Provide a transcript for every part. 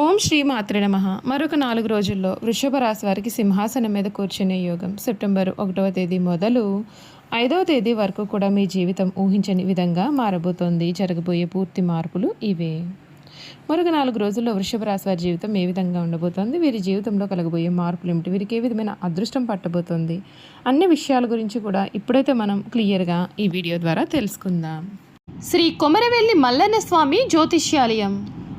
ఓం శ్రీ మాత్రే నమ. మరొక నాలుగు రోజుల్లో వృషభ రాశి వారికి సింహాసనం మీద కూర్చునే యోగం సెప్టెంబర్ ఒకటవ తేదీ మొదలు ఐదవ తేదీ వరకు కూడా మీ జీవితం ఊహించని విధంగా మారబోతోంది. జరగబోయే పూర్తి మార్పులు ఇవే. మరొక నాలుగు రోజుల్లో వృషభ రాశి వారి జీవితం ఏ విధంగా ఉండబోతోంది? వీరి జీవితంలో కలగబోయే మార్పులు ఏమిటి? వీరికి ఏ విధమైన అదృష్టం పట్టబోతోంది? అన్ని విషయాల గురించి కూడా ఇప్పుడైతే మనం క్లియర్గా ఈ వీడియో ద్వారా తెలుసుకుందాం. శ్రీ కొమరవెల్లి మల్లన్న స్వామి జ్యోతిష్యాలయం.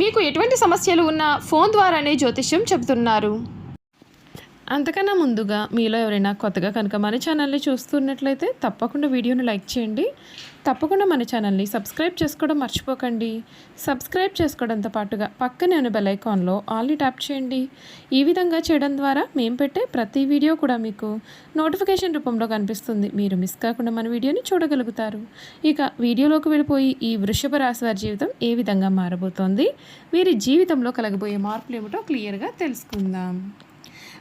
మీకు ఎటువంటి సమస్యలు ఉన్నా ఫోన్ ద్వారానే జ్యోతిష్యం చెబుతున్నారు. అంతకన్నా ముందుగా మీలో ఎవరైనా కొత్తగా కనుక మన ఛానల్ని చూస్తున్నట్లయితే తప్పకుండా వీడియోను లైక్ చేయండి. తప్పకుండా మన ఛానల్ని సబ్స్క్రైబ్ చేసుకోవడం మర్చిపోకండి. సబ్స్క్రైబ్ చేసుకోవడంతో పాటుగా పక్కనే ఉన్న బెల్ ఐకాన్లో ఆల్ని ట్యాప్ చేయండి. ఈ విధంగా చేయడం ద్వారా మేము పెట్టే ప్రతి వీడియో కూడా మీకు నోటిఫికేషన్ రూపంలో కనిపిస్తుంది. మీరు మిస్ కాకుండా మన వీడియోని చూడగలుగుతారు. ఇక వీడియోలోకి వెళ్ళిపోయి ఈ వృషభ రాశి వారి జీవితం ఏ విధంగా మారబోతోంది? వీరి జీవితంలో కలగబోయే మార్పులు ఏమిటో క్లియర్గా తెలుసుకుందాం.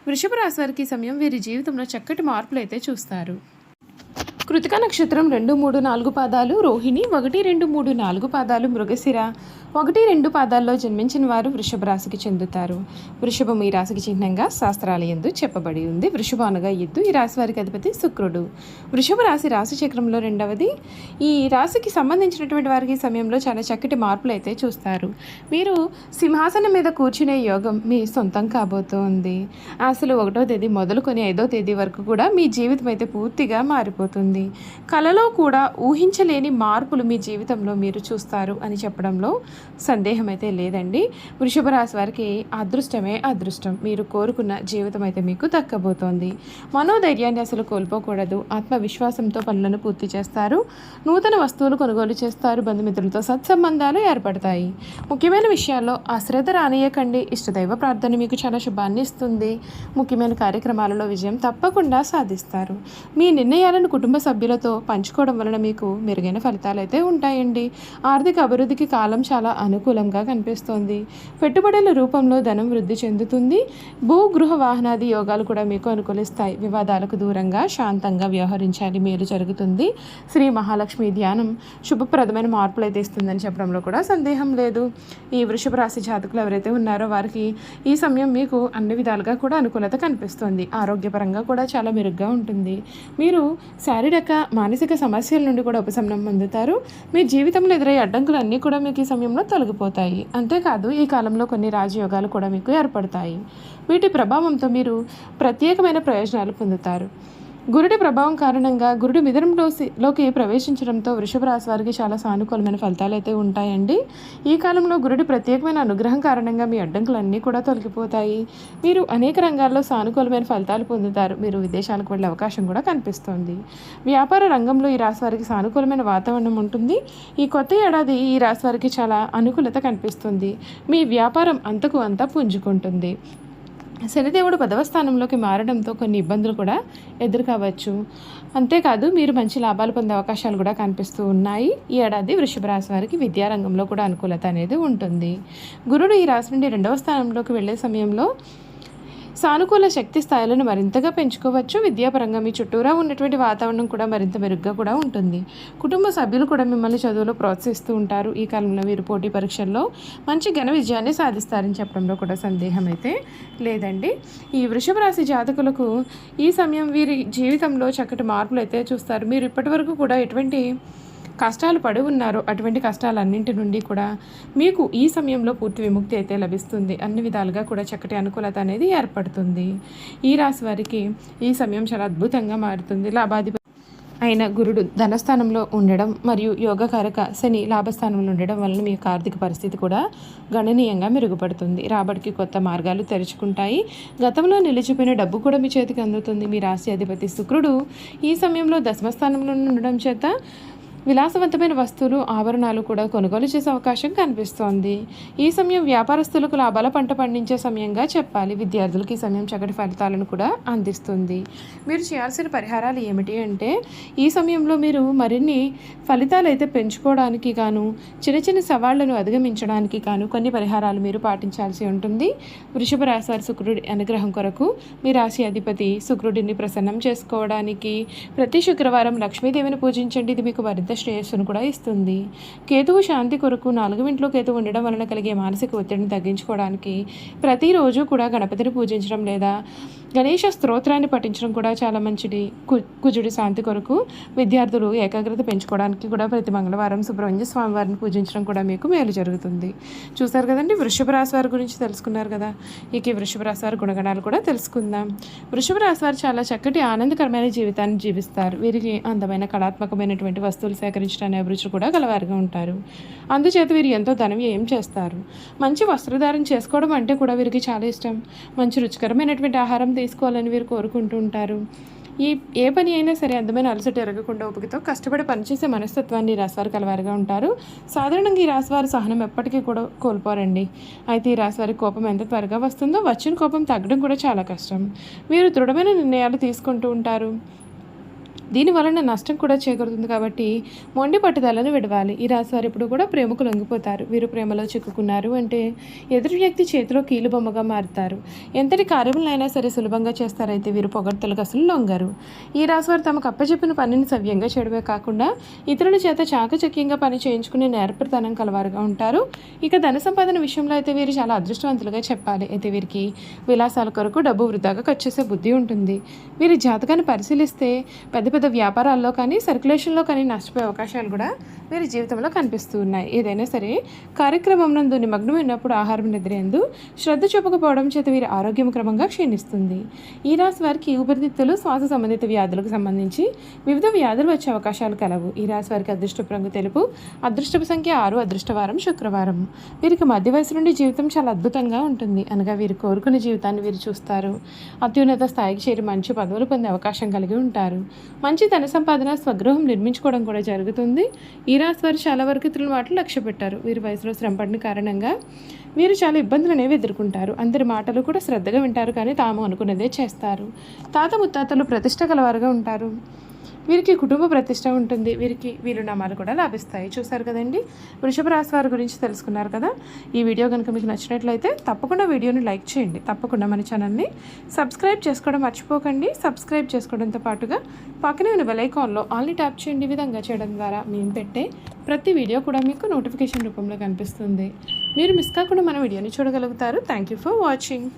వృషభ రాశి వారికి సమయం వీరి జీవితంలో చక్కటి మార్పులు అయితే చూస్తారు. కృతిక నక్షత్రం రెండు మూడు నాలుగు పాదాలు రోహిణి ఒకటి రెండు మూడు నాలుగు పాదాలు మృగశిర ఒకటి రెండు పాదాల్లో జన్మించిన వారు వృషభ రాశికి చెందుతారు. వృషభం ఈ రాశికి చిహ్నంగా శాస్త్రాల ఎందు చెప్పబడి ఉంది. వృషభ అనగా ఎద్దు. ఈ రాశి వారికి అధిపతి శుక్రుడు. వృషభ రాశి రాశి చక్రంలో రెండవది ఈ రాశికి సంబంధించినటువంటి వారికి సమయంలో చాలా చక్కటి మార్పులు అయితే చూస్తారు. మీరు సింహాసనం మీద కూర్చునే యోగం మీ సొంతం కాబోతోంది. అసలు ఒకటో తేదీ మొదలుకొని ఐదో తేదీ వరకు కూడా మీ జీవితం అయితే పూర్తిగా మారిపోతుంది. కలలో కూడా ఊహించలేని మార్పులు మీ జీవితంలో మీరు చూస్తారు అని చెప్పడంలో సందేహం అయితే లేదండి. వృషభ రాశి వారికి అదృష్టమే అదృష్టం. మీరు కోరుకున్న జీవితం అయితే మీకు దక్కబోతోంది. మనోధైర్యాన్ని అసలు కోల్పోకూడదు. ఆత్మవిశ్వాసంతో పనులను పూర్తి చేస్తారు. నూతన వస్తువులు కొనుగోలు చేస్తారు. బంధుమిత్రులతో సత్సంబంధాలు ఏర్పడతాయి. ముఖ్యమైన విషయాల్లో అశ్రద్ధ రానియకండి. ఇష్టదైవ ప్రార్థన మీకు చాలా శుభాన్ని ఇస్తుంది. ముఖ్యమైన కార్యక్రమాలలో విజయం తప్పకుండా సాధిస్తారు. మీ నిర్ణయాలను కుటుంబ సభ్యులతో పంచుకోవడం వలన మీకు మెరుగైన ఫలితాలు అయితే ఉంటాయండి. ఆర్థిక అభివృద్ధికి కాలం చాలా అనుకూలంగా కనిపిస్తోంది. పెట్టుబడుల రూపంలో ధనం వృద్ధి చెందుతుంది. భూ గృహ వాహనాది యోగాలు కూడా మీకు అనుకూలిస్తాయి. వివాదాలకు దూరంగా శాంతంగా వ్యవహరించాలి. మేలు జరుగుతుంది. శ్రీ మహాలక్ష్మి ధ్యానం శుభప్రదమైన మార్పులు అయితే ఇస్తుందని చెప్పడంలో కూడా సందేహం లేదు. ఈ వృషభ రాశి జాతకులు ఎవరైతే ఉన్నారో వారికి ఈ సమయం మీకు అన్ని విధాలుగా కూడా అనుకూలత కనిపిస్తుంది. ఆరోగ్యపరంగా కూడా చాలా మెరుగ్గా ఉంటుంది. మీరు శారీరక మానసిక సమస్యల నుండి కూడా ఉపశమనం పొందుతారు. మీ జీవితంలో ఎదురయ్యే అడ్డంకులు అన్నీ కూడా మీకు ఈ సమయంలో తొలగిపోతాయి. అంతేకాదు ఈ కాలంలో కొన్ని రాజయోగాలు కూడా మీకు ఏర్పడతాయి. వీటి ప్రభావంతో మీరు ప్రత్యేకమైన ప్రయోజనాలు పొందుతారు. గురుడి ప్రభావం కారణంగా గురుడు మిథునంలో ప్రవేశించడంతో వృషభ రాశి వారికి చాలా సానుకూలమైన ఫలితాలు అయితే ఉంటాయండి. ఈ కాలంలో గురుడి ప్రత్యేకమైన అనుగ్రహం కారణంగా మీ అడ్డంకులన్నీ కూడా తొలగిపోతాయి. మీరు అనేక రంగాల్లో సానుకూలమైన ఫలితాలు పొందుతారు. మీరు విదేశాలకు వెళ్ళే అవకాశం కూడా కనిపిస్తుంది. వ్యాపార రంగంలో ఈ రాశి వారికి సానుకూలమైన వాతావరణం ఉంటుంది. ఈ కొత్త ఏడాది ఈ రాశి వారికి చాలా అనుకూలత కనిపిస్తుంది. మీ వ్యాపారం అంతకు అంతా పుంజుకుంటుంది. శనిదేవుడు పదవ స్థానంలోకి మారడంతో కొన్ని ఇబ్బందులు కూడా ఎదుర్కోవచ్చు. అంతేకాదు మీరు మంచి లాభాలు పొందే అవకాశాలు కూడా కనిపిస్తూ ఉన్నాయి. ఈ ఏడాది వృషభ రాశి వారికి విద్యారంగంలో కూడా అనుకూలత అనేది ఉంటుంది. గురుడు ఈ రాశి నుండి రెండవ స్థానంలోకి వెళ్ళే సమయంలో సానుకూల శక్తి స్థాయిలను మరింతగా పెంచుకోవచ్చు. విద్యాపరంగా మీ చుట్టూరా ఉన్నటువంటి వాతావరణం కూడా మరింత మెరుగ్గా కూడా ఉంటుంది. కుటుంబ సభ్యులు కూడా మిమ్మల్ని చదువులో ప్రోత్సహిస్తూ ఉంటారు. ఈ కాలంలో మీరు పోటీ పరీక్షల్లో మంచి ఘన విజయాన్ని సాధిస్తారని చెప్పడంలో కూడా సందేహం అయితే లేదండి. ఈ వృషభ రాశి జాతకులకు ఈ సమయం వీరి జీవితంలో చక్కటి మార్పులు అయితే చూస్తారు. మీరు ఇప్పటివరకు కూడా ఎటువంటి కష్టాలు పడి ఉన్నారో. అటువంటి కష్టాలన్నింటి నుండి కూడా మీకు ఈ సమయంలో పూర్తి విముక్తి అయితే లభిస్తుంది. అన్ని విధాలుగా కూడా చక్కటి అనుకూలత అనేది ఏర్పడుతుంది. ఈ రాశి వారికి ఈ సమయం చాలా అద్భుతంగా మారుతుంది. లాభాధిపతి అయిన గురుడు ధనస్థానంలో ఉండడం మరియు యోగకారక శని లాభస్థానంలో ఉండడం వలన మీ యొక్క ఆర్థిక పరిస్థితి కూడా గణనీయంగా మెరుగుపడుతుంది. రాబడికి కొత్త మార్గాలు తెరుచుకుంటాయి. గతంలో నిలిచిపోయిన డబ్బు కూడా మీ చేతికి అందుతుంది. మీ రాశి అధిపతి శుక్రుడు ఈ సమయంలో దశమస్థానంలో ఉండడం చేత విలాసవంతమైన వస్తువులు ఆభరణాలు కూడా కొనుగోలు చేసే అవకాశం కనిపిస్తోంది. ఈ సమయం వ్యాపారస్తులకు లాభాల పంట పండించే సమయంగా చెప్పాలి. విద్యార్థులకు ఈ సమయం చక్కటి ఫలితాలను కూడా అందిస్తుంది. మీరు చేయాల్సిన పరిహారాలు ఏమిటి అంటే ఈ సమయంలో మీరు మరిన్ని ఫలితాలు అయితే పెంచుకోవడానికి గాను చిన్న చిన్న సవాళ్ళను అధిగమించడానికి గాను కొన్ని పరిహారాలు మీరు పాటించాల్సి ఉంటుంది. వృషభ రాశి వారి శుక్రుడి అనుగ్రహం కొరకు మీ రాశి అధిపతి శుక్రుడిని ప్రసన్నం చేసుకోవడానికి ప్రతి శుక్రవారం లక్ష్మీదేవిని పూజించండి. ఇది మీకు మరింత శ్రేయస్సును కూడా ఇస్తుంది. కేతువు శాంతి కొరకు నాలుగు ఇంట్లో కేతువు ఉండడం వలన కలిగే మానసిక ఒత్తిడిని తగ్గించుకోవడానికి ప్రతిరోజు కూడా గణపతిని పూజించడం లేదా గణేష స్తోత్రాన్ని పఠించడం కూడా చాలా మంచిది. కు కుజుడి శాంతి కొరకు విద్యార్థులు ఏకాగ్రత పెంచుకోవడానికి కూడా ప్రతి మంగళవారం సుబ్రహ్మణ్య స్వామి వారిని పూజించడం కూడా మీకు మేలు జరుగుతుంది. చూసారు కదండి? వృషభ రాశి వారి గురించి తెలుసుకున్నారు కదా? ఇక ఈ వృషభ రాశి వారి గుణగణాలు కూడా తెలుసుకుందాం. వృషభ రాశి వారు చాలా చక్కటి ఆనందకరమైన జీవితాన్ని జీవిస్తారు. వీరికి అందమైన కళాత్మకమైనటువంటి వస్తువులు సేకరించడానికి అభిరుచి కూడా గలవారుగా ఉంటారు. అందుచేత వీరు ఎంతో ధనం ఏం చేస్తారు? మంచి వస్త్రధారణ చేసుకోవడం అంటే కూడా వీరికి చాలా ఇష్టం. మంచి రుచికరమైనటువంటి ఆహారం తీసుకోవాలని వీరు కోరుకుంటూ ఉంటారు ఈ ఏ పని అయినా సరే అందమైన అలసట ఎరగకుండా ఓపికతో కష్టపడి పనిచేసే మనస్తత్వాన్ని ఈ రాశివారు కలవారుగా ఉంటారు. సాధారణంగా ఈ రాశివారు సహనం ఎప్పటికీ కూడా కోల్పోరండి. అయితే ఈ రాశివారి కోపం ఎంత త్వరగా వస్తుందో వచ్చిన కోపం తగ్గడం కూడా చాలా కష్టం. వీరు దృఢమైన నిర్ణయాలు తీసుకుంటూ ఉంటారు. దీని వలన నష్టం కూడా చేకూరుతుంది కాబట్టి మొండి పట్టుదలను విడవాలి. ఈ రాశివారు ఇప్పుడు కూడా ప్రేమకు లొంగిపోతారు. వీరు ప్రేమలో చిక్కుకున్నారు అంటే ఎదురు వ్యక్తి చేతిలో కీలుబొమ్మగా మారుతారు. ఎంతటి కార్యములైనా సరే సులభంగా చేస్తారైతే వీరు పొగడ్తలకు అసలు లొంగరు. ఈ రాశివారు తమకు అప్పచెప్పిన పనిని సవ్యంగా చేయడమే కాకుండా ఇతరుల చేత చాకచక్యంగా పని చేయించుకునే నేర్పరితనం కలవారుగా ఉంటారు. ఇక ధన సంపాదన విషయంలో అయితే వీరు చాలా అదృష్టవంతులుగా చెప్పాలి. అయితే వీరికి విలాసాల కొరకు డబ్బు వృధాగా ఖర్చు చేసే బుద్ధి ఉంటుంది. వీరి జాతకాన్ని పరిశీలిస్తే పెద్ద పెద్ద వ్యాపారాల్లో కానీ సర్క్యులేషన్లో కానీ నష్టపోయే అవకాశాలు కూడా వీరి జీవితంలో కనిపిస్తూ ఉన్నాయి. ఏదైనా సరే కార్యక్రమం నందు నిమగ్నమైనప్పుడు ఆహారం నిద్రేందు శ్రద్ధ చూపకపోవడం చేత వీరి ఆరోగ్యం క్రమంగా క్షీణిస్తుంది. ఈ రాశి వారికి ఊపిరితిత్తులు శ్వాస సంబంధిత వ్యాధులకు సంబంధించి వివిధ వ్యాధులు వచ్చే అవకాశాలు కలవు. ఈ రాశి వారికి అదృష్టపు రంగు తెలుపు అదృష్టపు సంఖ్య ఆరు అదృష్టవారం శుక్రవారం. వీరికి మధ్య వయసు నుండి జీవితం చాలా అద్భుతంగా ఉంటుంది. అనగా వీరు కోరుకునే జీవితాన్ని వీరు చూస్తారు. అత్యున్నత స్థాయికి చేరి మంచి పదవులు పొందే అవకాశం కలిగి ఉంటారు. మంచి ధన సంపాదన స్వగృహం నిర్మించుకోవడం కూడా జరుగుతుంది. ఈ మీరాస్ వారు చాలా వరకు ఇతరుల మాటలు లక్ష్య పెట్టారు. వీరి వయసులో శ్రమపడిన కారణంగా వీరు చాలా ఇబ్బందులు అనేవి ఎదుర్కొంటారు. అందరి మాటలు కూడా శ్రద్ధగా వింటారు కానీ తాము అనుకున్నదే చేస్తారు. తాత ముత్తాతలు ప్రతిష్ట కలవారుగా ఉంటారు. వీరికి కుటుంబ ప్రతిష్ట ఉంటుంది. వీరికి వీలునామాలు కూడా లభిస్తాయి. చూసారు కదండి? వృషభ రాశి వారి గురించి తెలుసుకున్నారు కదా? ఈ వీడియో కనుక మీకు నచ్చినట్లయితే తప్పకుండా వీడియోని లైక్ చేయండి. తప్పకుండా మన ఛానల్ని సబ్స్క్రైబ్ చేసుకోవడం మర్చిపోకండి. సబ్స్క్రైబ్ చేసుకోవడంతో పాటుగా పక్కనే ఉన్న బెలైకాన్లో ఆల్ని ట్యాప్ చేయండి. విధంగా చేయడం ద్వారా మేము పెట్టే ప్రతి వీడియో కూడా మీకు నోటిఫికేషన్ రూపంలో కనిపిస్తుంది. మీరు మిస్ కాకుండా మన వీడియోని చూడగలుగుతారు. Thank you for watching.